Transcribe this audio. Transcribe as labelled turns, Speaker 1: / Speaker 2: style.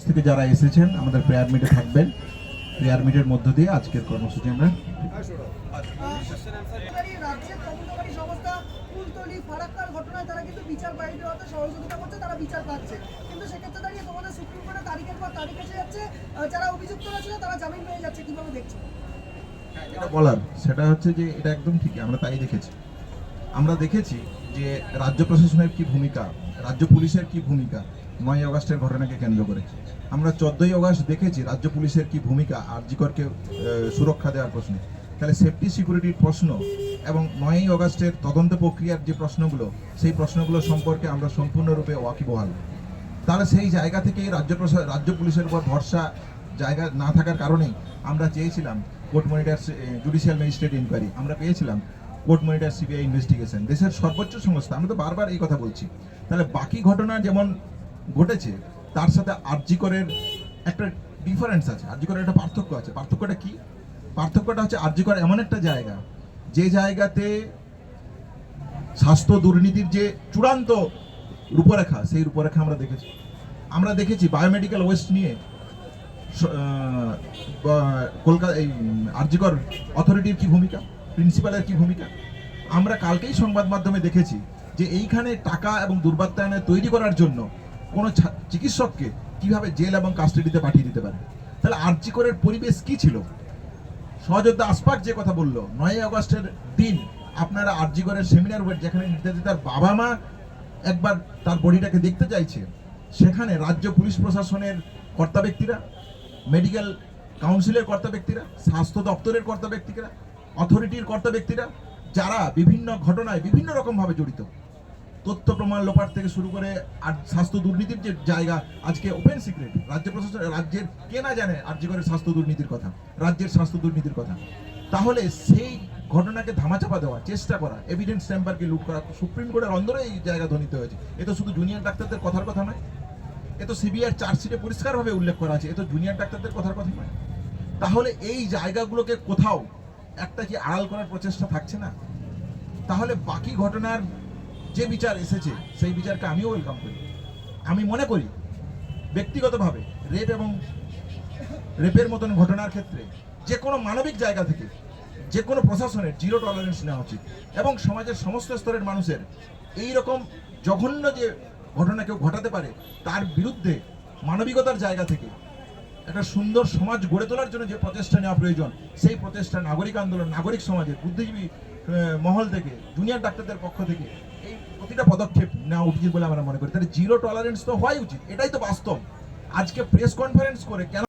Speaker 1: House থেকে যারা এসেছেন আমাদের প্রেয়ার মিটে থাকবেন। প্রেয়ার মিটের মধ্য দিয়ে আজকের কর্মসূচি আমরা
Speaker 2: রাজ্যের তদন্তকারী সংস্থা কুলতলি ফারাক্কার ঘটনায় তারা কিন্তু বিচার বাইরে হতে সহযোগিতা করছে তারা বিচার পাচ্ছে কিন্তু সেক্ষেত্রে দাঁড়িয়ে তোমাদের সুপ্রিম কোর্টে তারিখের পর তারিখ এসে যাচ্ছে আহ, যারা অভিযুক্তরা ছিল তারা জামিন পেয়ে যাচ্ছে কীভাবে দেখছ
Speaker 1: যেটা বলার সেটা হচ্ছে যে এটা একদম ঠিক আমরা তাই দেখেছি। আমরা দেখেছি যে রাজ্য প্রশাসনের কি ভূমিকা রাজ্য পুলিশের কি ভূমিকা নয় আগস্টের ঘটনাকে কেন্দ্র করে। আমরা চোদ্দই আগস্ট দেখেছি রাজ্য পুলিশের কি ভূমিকা আরজিকরকে আহ, সুরক্ষা দেওয়ার প্রশ্নে। তাহলে সেফটি সিকিউরিটির প্রশ্ন এবং নয়ই আগস্টের তদন্ত প্রক্রিয়ার যে প্রশ্নগুলো সেই প্রশ্নগুলো সম্পর্কে আমরা সম্পূর্ণরূপে ওয়াকিবহাল। তাহলে সেই জায়গা থেকেই রাজ্য রাজ্য পুলিশের উপর ভরসা জায়গা না থাকার কারণেই আমরা চেয়েছিলাম court monitor judicial magistrate inquiry আমরা পেয়েছিলাম কোর্ট মনিটার সিবিআই ইনভেস্টিগেশন দেশের সর্বোচ্চ সংস্থা আমরা তো বারবার এই কথা বলছি। তাহলে বাকি ঘটনা যেমন ঘটেছে, তার সাথে আরজিকরের একটা ডিফারেন্স আছে, আরজিকরের একটা পার্থক্য আছে। পার্থক্যটা কি? পার্থক্যটা হচ্ছে আরজিকর এমন একটা জায়গা, যে জায়গাতে স্বাস্থ্য দুর্নীতির যে চূড়ান্ত রূপরেখা, সেই রূপরেখা আমরা দেখেছি। আমরা দেখেছি বায়োমেডিক্যাল ওয়েস্ট নিয়ে কলকাতা এই আরজিকর অথরিটির কি ভূমিকা? প্রিন্সিপালের কি ভূমিকা? আমরা কালকেই সংবাদ মাধ্যমে দেখেছি যে এইখানে টাকা এবং দুর্বাত্যায়নে তৈরি করার জন্য কোনো চিকিৎসককে কীভাবে জেল এবং কাস্টাডিতে পাঠিয়ে দিতে পারে? তাহলে আরজিকরের পরিবেশ কি ছিল? সহযোদ্ধা আসপাক যে কথা বলল নয় আগস্টের দিন আপনারা আরজিগরের সেমিনার ওয়েট, যেখানে নির্যাতিতার বাবা মা একবার তার বডিটাকে দেখতে চাইছে, সেখানে রাজ্য পুলিশ প্রশাসনের কর্তা ব্যক্তিরা, মেডিকেল কাউন্সিলের কর্তা ব্যক্তিরা, স্বাস্থ্য দপ্তরের কর্তা ব্যক্তিরা, অথরিটির কর্তা ব্যক্তিরা, যারা বিভিন্ন ঘটনায় বিভিন্ন রকমভাবে জড়িত তথ্য প্রমাণ লোপাট থেকে শুরু করে আর স্বাস্থ্য দুর্নীতির যে জায়গা, আজকে ওপেন সিক্রেট রাজ্য প্রশাসন, রাজ্যের কে না জানে করে স্বাস্থ্য দুর্নীতির কথা, রাজ্যের স্বাস্থ্য দুর্নীতির কথা। তাহলে সেই ঘটনাকে ধামাচাপা দেওয়া, চেষ্টা করা এভিডেন্স চেম্বারকে লুট করা, সুপ্রিম কোর্টের অন্দরে এই জায়গা ধ্বনিত হয়েছে। এ তো শুধু জুনিয়র ডাক্তারদের কথার কথা নয়, এ তো সিবিআর চার্জশিটে পরিষ্কারভাবে উল্লেখ করা আছে, এ তো জুনিয়র ডাক্তারদের কথার কথা নয়। তাহলে এই জায়গাগুলোকে কোথাও একটা কি আড়াল করার প্রচেষ্টা থাকছে না? তাহলে বাকি ঘটনার যে বিচার এসেছে, সেই বিচারকে আমিও ওয়েলকাম করি। আমি মনে করি, ব্যক্তিগতভাবে রেপ এবং রেপের মতন ঘটনার ক্ষেত্রে যে কোনো মানবিক জায়গা থেকে, যে কোনো প্রশাসনের জিরো টলারেন্স নেওয়া উচিত। এবং সমাজের সমস্ত স্তরের মানুষের এই রকম জঘন্য যে ঘটনা কেউ ঘটাতে পারে, তার বিরুদ্ধে মানবিকতার জায়গা থেকে একটা সুন্দর সমাজ গড়ে তোলার জন্য যে প্রচেষ্টা নেওয়া প্রয়োজন, সেই প্রচেষ্টা নাগরিক আন্দোলন, নাগরিক সমাজের বুদ্ধিজীবী মহল থেকে জুনিয়র ডাক্তারদের পক্ষ থেকে এই প্রতিটা পদক্ষেপ নেওয়া উচিত বলে আমরা মনে করি। তাহলে জিরো টলারেন্স তো হওয়াই উচিত। এটাই তো বাস্তব। আজকে প্রেস কনফারেন্স করে কেন